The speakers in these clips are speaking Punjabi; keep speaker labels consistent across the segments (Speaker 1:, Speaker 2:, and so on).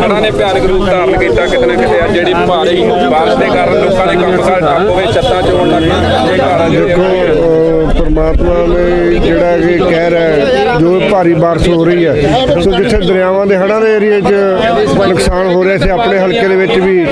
Speaker 1: ਹੜ੍ਹਾਂ ਨੇ ਭਿਆਨਕ ਰੂਪ ਧਾਰਨ ਕੀਤਾ ਕਿਤੇ ਨਾ ਕਿਤੇ ਆ ਜਿਹੜੀ ਭਾਰੀ ਬਾਰਿਸ਼ ਦੇ ਕਾਰਨ ਲੋਕਾਂ ਦੇ ਕੰਮਕਾਰ ਠੱਪ ਹੋਏ ਛੱਤਾਂ ਚੋਣ ਲੱਗ ਪਈਆਂ ਇਹ ਘਰਾਂ ਜਿਹੜੇ
Speaker 2: ਪਰਮਾਤਮਾ ਨੇ ਜਿਹੜਾ ਕਿ ਕਹਿ ਰਿਹਾ ਜੋ ਭਾਰੀ ਬਾਰਿਸ਼ ਹੋ ਰਹੀ ਹੈ, ਸੋ ਜਿੱਥੇ ਦਰਿਆਵਾਂ ਦੇ ਹੜ੍ਹਾਂ ਦੇ ਏਰੀਏ 'ਚ ਨੁਕਸਾਨ ਹੋ ਰਿਹਾ ਸੀ, ਆਪਣੇ ਹਲਕੇ ਦੇ ਵਿੱਚ ਵੀ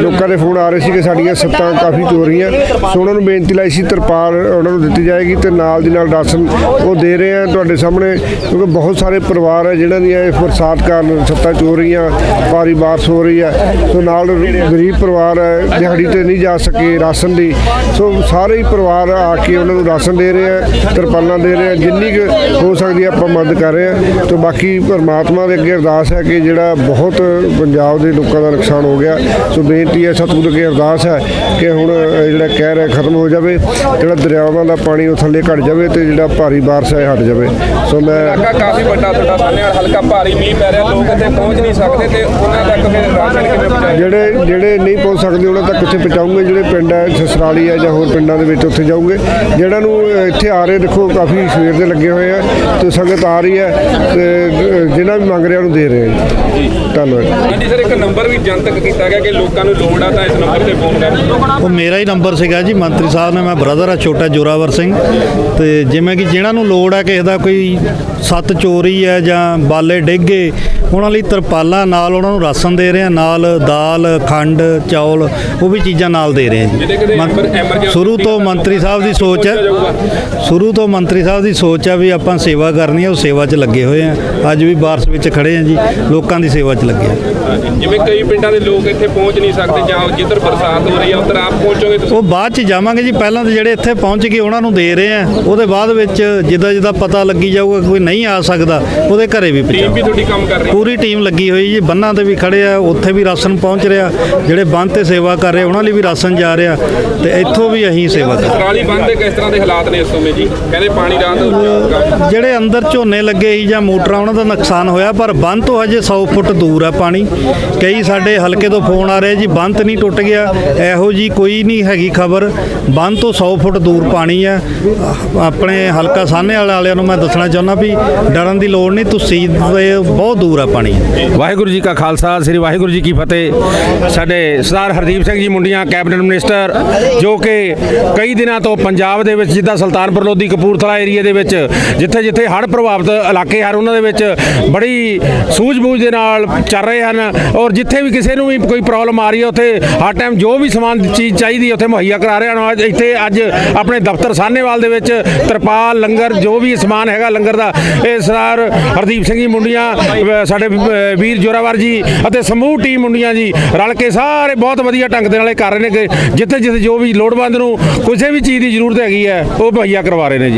Speaker 2: ਲੋਕਾਂ ਦੇ ਫੋਨ ਆ ਰਹੇ ਸੀ ਕਿ ਸਾਡੀਆਂ ਸੱਤਾਂ ਕਾਫੀ ਚੋ ਰਹੀਆਂ। ਸੋ ਉਹਨਾਂ ਨੂੰ ਬੇਨਤੀ ਲਾਈ ਸੀ, ਤਰਪਾਲ ਉਹਨਾਂ ਨੂੰ ਦਿੱਤੀ ਜਾਏਗੀ ਤੇ ਨਾਲ ਦੀ ਨਾਲ ਰਾਸ਼ਨ ਉਹ ਦੇ ਰਹੇ ਆ ਤੁਹਾਡੇ ਸਾਹਮਣੇ, ਕਿਉਂਕਿ ਬਹੁਤ ਸਾਰੇ ਪਰਿਵਾਰ ਹੈ ਜਿਨ੍ਹਾਂ ਦੀਆਂ ਇਸ ਬਰਸਾਤ ਕਾਰਨ ਸੱਤਾਂ ਚੋ ਰਹੀਆਂ, ਭਾਰੀ ਬਾਰਿਸ਼ ਹੋ ਰਹੀ ਹੈ। ਸੋ ਨਾਲ ਗਰੀਬ ਪਰਿਵਾਰ ਹੈ, ਦਿਹਾੜੀ ਤੇ ਨਹੀਂ ਜਾ ਸਕੇ ਰਾਸ਼ਨ ਦੀ। ਸੋ ਸਾਰੇ ਹੀ ਪਰਿਵਾਰ ਆ ਕੇ ਉਹਨਾਂ ਨੂੰ ਰਾਸ਼ਨ ਦੇ ਰਹੇ ਆ ਤਰਪਾਲਾਂ ਦੇ ਰਹੇ ਆ ਜਿੰਨੀ ਕੁ ਹੋ ਸਕਦੀ ਹੈ ਆਪਾਂ ਮਦਦ ਕਰ ਰਹੇ ਆ। ਤੇ ਬਾਕੀ ਪਰਮਾਤਮਾ ਦੇ ਅੱਗੇ ਅਰਦਾਸ ਹੈ ਕਿ ਜਿਹੜਾ ਬਹੁਤ ਪੰਜਾਬ ਦੇ ਲੋਕਾਂ ਦਾ ਨੁਕਸਾਨ ਹੋ ਗਿਆ ਸੋ ਬੇਨਤੀ ਹੈ ਸਤਿਗੁਰ ਅੱਗੇ ਅਰਦਾਸ ਹੈ ਕਿ ਹੁਣ ਜਿਹੜਾ ਕਹਿ ਰਿਹਾ ਖਤਮ ਹੋ ਜਾਵੇ ਜਿਹੜਾ ਦਰਿਆਵਾਂ ਦਾ ਪਾਣੀ ਉਹ ਥੱਲੇ ਘਟ ਜਾਵੇ ਤੇ ਜਿਹੜਾ ਭਾਰੀ ਬਾਰਿਸ਼ ਹੈ ਹਟ ਜਾਵੇ। ਸੋ ਮੈਂ
Speaker 1: ਇਲਾਕਾ ਕਾਫੀ ਵੱਡਾ ਤੁਹਾਡਾ ਸਾਹਮਣੇ ਹਲਕਾ ਭਾਰੀ ਮੀਂਹ ਪੈ ਰਿਹਾ ਲੋਕ ਇੱਥੇ ਪਹੁੰਚ ਨਹੀਂ ਸਕਦੇ ਤੇ ਉਹਨਾਂ ਤੱਕ ਫਿਰ ਰਾਸ਼ਨ ਕਿਵੇਂ ਪਹੁੰਚਾਇਆ
Speaker 2: ਜਿਹੜੇ ਜਿਹੜੇ ਨਹੀਂ ਪਹੁੰਚ ਸਕਦੇ ਉਹਨਾਂ ਤੱਕ ਕਿੱਥੇ ਪਹੁੰਚਾਉਂਗੇ ਜਿਹੜੇ ਪਿੰਡ ਹੈ ਸਸਰਾਲੀ ਹੈ ਜਾਂ ਹੋਰ ਪਿੰਡਾਂ ਦੇ ਵਿੱਚ ਉੱਥੇ ਜਾਊਗੇ। ਜਿਹੜਾ ਨੂੰ ਇੱਥੇ ਆ ਰਹੇ ਦੇਖੋ ਕਾਫੀ ਸਵੇਰ ਦੇ ਲੱਗੇ ਹੋਏ ਆ ਤੇ ਸੰਗਤ ਆ ਰਹੀ ਹੈ ਤੇ ਜਿਹਨਾਂ ਵੀ ਮੰਗ ਰਿਹਾ ਉਹਨੂੰ ਦੇ ਰਹੇ ਆ ਜੀ। ਧੰਨਵਾਦ।
Speaker 1: ਹਾਂਜੀ ਸਰ ਇੱਕ ਨੰਬਰ ਵੀ ਜਨਤਕ ਕੀਤਾ ਗਿਆ ਕਿ ਲੋਕਾਂ ਨੂੰ ਲੋੜ ਆ ਤਾਂ ਇਸ ਨੰਬਰ ਤੇ ਫੋਨ ਕਰਨ।
Speaker 3: ਉਹ ਮੇਰਾ ਹੀ ਨੰਬਰ ਸੀਗਾ ਜੀ ਮੰਤਰੀ ਸਾਹਿਬ ਨੇ ਮੈਂ ਬ੍ਰਦਰ ਆ ਛੋਟਾ ਜੋਰਾਵਰ ਸਿੰਘ। ਤੇ ਜਿਵੇਂ ਕਿ ਜਿਹਨਾਂ ਨੂੰ ਲੋੜ ਆ ਕਿਸੇ ਦਾ ਕੋਈ ਸੱਤ ਚੋਰੀ ਹੈ ਜਾਂ ਬਾਲੇ ਡਿੱਗੇ ਉਹਨਾਂ ਲਈ ਤਰਪਾਲਾਂ ਨਾਲ ਉਹਨਾਂ ਨੂੰ ਰਾਸ਼ਨ ਦੇ ਰਹੇ ਆ ਨਾਲ ਦਾਲ ਖੰਡ ਚੌਲ ਉਹ ਵੀ ਚੀਜ਼ਾਂ ਨਾਲ ਦੇ ਰਹੇ ਆ ਜੀ। ਸ਼ੁਰੂ ਤੋਂ ਮੰਤਰੀ ਸਾਹਿਬ ਦੀ ਸੋਚ ਹੈ। ਸ਼ੁਰੂ ਤੋਂ ਮੰਤਰੀ ਸਾਹਿਬ ਦੀ ਸੋਚ ਆ ਵੀ ਆਪਾਂ ਸੇਵਾ ਕਰਨੀ ਹੈ ਉਹ ਸੇਵਾ 'ਚ ਲੱਗੇ ਹੋਏ ਆ ਅੱਜ ਵੀ ਬਾਰਸ ਵਿੱਚ ਖੜੇ ਆ ਜੀ ਲੋਕਾਂ ਦੀ ਸੇਵਾ 'ਚ ਲੱਗੇ ਆ
Speaker 1: ਜਿਵੇਂ ਕਈ ਪਿੰਡਾਂ ਦੇ ਲੋਕ ਇੱਥੇ ਪਹੁੰਚ ਨਹੀਂ ਸਕਦੇ ਜਾਂ ਜਿੱਧਰ ਬਰਸਾਤ ਹੋ ਰਹੀ ਆ ਉਧਰ ਆਪ ਪਹੁੰਚੋਗੇ ਤੁਸੀਂ?
Speaker 3: ਉਹ ਬਾਅਦ ਚ ਜਾਵਾਂਗੇ ਜੀ ਪਹਿਲਾਂ ਤਾਂ ਜਿਹੜੇ ਇੱਥੇ ਪਹੁੰਚ ਗਏ ਉਹਨਾਂ ਨੂੰ ਦੇ ਰਹੇ ਆ ਉਹਦੇ ਬਾਅਦ ਵਿੱਚ ਜਿੱਦਾਂ ਜਿੱਦਾਂ ਪਤਾ ਲੱਗੀ ਜਾਊਗਾ ਕੋਈ ਨਹੀਂ ਆ ਸਕਦਾ ਉਹਦੇ ਘਰੇ ਵੀ
Speaker 1: ਟੀਮ ਵੀ
Speaker 3: ਪਹੁੰਚਾਓ।
Speaker 1: ਤੁਹਾਡੀ ਕੰਮ ਕਰ ਰਹੀ ਹੈ।
Speaker 3: ਪੂਰੀ ਟੀਮ ਲੱਗੀ ਹੋਈ ਜੀ ਬੰਨਾਂ ਤੇ ਵੀ ਖੜੇ ਆ ਉੱਥੇ ਵੀ ਰਾਸ਼ਨ ਪਹੁੰਚ ਰਿਹਾ ਜਿਹੜੇ ਬੰਨ ਤੇ ਸੇਵਾ ਕਰ ਰਹੇ ਉਹਨਾਂ ਲਈ ਵੀ ਰਾਸ਼ਨ ਜਾ ਰਿਹਾ ਤੇ ਇੱਥੋਂ ਵੀ ਅਸੀਂ ਸੇਵਾ ਕਰ ਰਹੇ
Speaker 1: ਸਰਾਲੀ ਬੰਦ ਦੇ ਕਿਸ ਤਰ੍ਹਾਂ ਦੇ ਹਾਲਾਤ ਨੇ ਇਸ ਸਮੇਂ ਜੀ? ਕਹਿੰਦੇ ਪਾਣੀ ਰਾਤ
Speaker 3: ਹਾਂ। ਜਿਹੜੇ ਅੰਦਰ ਝੋਨੇ ਲੱਗੇ ਸੀ ਜਾਂ ਮੋਟਰਾਂ ਉਹਨਾਂ ਦਾ ਨੁਕਸਾਨ ਹੋਇਆ ਪਰ ਬੰਨ ਤੋਂ ਹਜੇ 100 ਫੁੱਟ ਦੂਰ ਆ ਪਾਣੀ। ਕਈ ਸਾਡੇ ਹਲਕੇ ਤੋਂ ਫੋਨ ਆ ਰਹੇ ਜੀ ਤਾਂ ਨਹੀਂ ਟੁੱਟ ਗਿਆ ਇਹੋ ਜੀ ਕੋਈ ਨਹੀਂ ਹੈਗੀ ਖਬਰ। ਬੰਨ ਤੋਂ 100 ਫੁੱਟ ਦੂਰ ਪਾਣੀ ਆ। ਆਪਣੇ ਹਲਕਾ ਸਾਹਨੇ ਵਾਲੇ ਵਾਲਿਆਂ ਨੂੰ ਮੈਂ ਦੱਸਣਾ ਚਾਹੁੰਦਾ ਵੀ ਡਰਨ ਦੀ ਲੋੜ ਨਹੀਂ ਤੁਸੀਂ ਬਹੁਤ ਦੂਰ ਆ ਪਾਣੀ।
Speaker 4: ਵਾਹਿਗੁਰੂ ਜੀ ਕਾ ਖਾਲਸਾ ਸ੍ਰੀ ਵਾਹਿਗੁਰੂ ਜੀ ਕੀ ਫਤਿਹ। ਸਾਡੇ ਸਰਦਾਰ ਹਰਦੀਪ ਸਿੰਘ ਜੀ ਮੁੰਡੀਆਂ ਕੈਬਨਿਟ ਮਿਨਿਸਟਰ ਜੋ ਕਿ ਕਈ ਦਿਨਾਂ ਤੋਂ ਪੰਜਾਬ ਦੇ ਵਿੱਚ ਜਿੱਦਾਂ ਸੁਲਤਾਨਪੁਰ ਲੋਧੀ ਕਪੂਰਥਲਾ ਏਰੀਆ ਦੇ ਵਿੱਚ ਜਿੱਥੇ ਜਿੱਥੇ ਹੜ੍ਹ ਪ੍ਰਭਾਵਿਤ ਇਲਾਕੇ ਹਨ ਉਹਨਾਂ ਦੇ ਵਿੱਚ ਬੜੀ ਸੂਝ-ਬੂਝ ਦੇ ਨਾਲ ਚੱਲ ਰਹੇ ਹਨ। ਔਰ ਜਿੱਥੇ ਵੀ ਕਿਸੇ ਨੂੰ ਵੀ ਕੋਈ ਪ੍ਰੋਬਲਮ ਆ ਰਹੀ ਹੈ ਉੱਥੇ ਹਰ ਟਾਈਮ ਜੋ ਵੀ ਸਮਾਨ ਚੀਜ਼ ਚਾਹੀਦੀ ਉੱਥੇ ਮੁਹੱਈਆ ਕਰਾ ਰਹੇ ਹਨ। ਅੱਜ ਇੱਥੇ ਅੱਜ ਆਪਣੇ ਦਫ਼ਤਰ ਸਾਹਨੇਵਾਲ ਦੇ ਵਿੱਚ ਤਰਪਾਲ ਲੰਗਰ ਜੋ ਵੀ ਸਮਾਨ ਹੈਗਾ ਲੰਗਰ ਦਾ ਇਹ ਸਰਦਾਰ ਹਰਦੀਪ ਸਿੰਘ ਜੀ ਮੁੰਡੀਆਂ ਸਾਡੇ ਵੀਰ ਜੋਰਾਵਰ ਜੀ ਅਤੇ ਸਮੂਹ ਟੀਮ ਮੁੰਡੀਆਂ ਜੀ ਰਲ ਕੇ ਸਾਰੇ ਬਹੁਤ ਵਧੀਆ ਢੰਗ ਦੇ ਨਾਲ ਇਹ ਕਰ ਰਹੇ ਨੇ ਕਿ ਜਿੱਥੇ ਜਿੱਥੇ ਜੋ ਵੀ ਲੋੜਵੰਦ ਨੂੰ ਕਿਸੇ ਵੀ ਚੀਜ਼ ਦੀ ਜ਼ਰੂਰਤ ਹੈਗੀ ਹੈ, ਉਹ ਮੁਹੱਈਆ ਕਰਵਾ ਰਹੇ ਨੇ ਜੀ।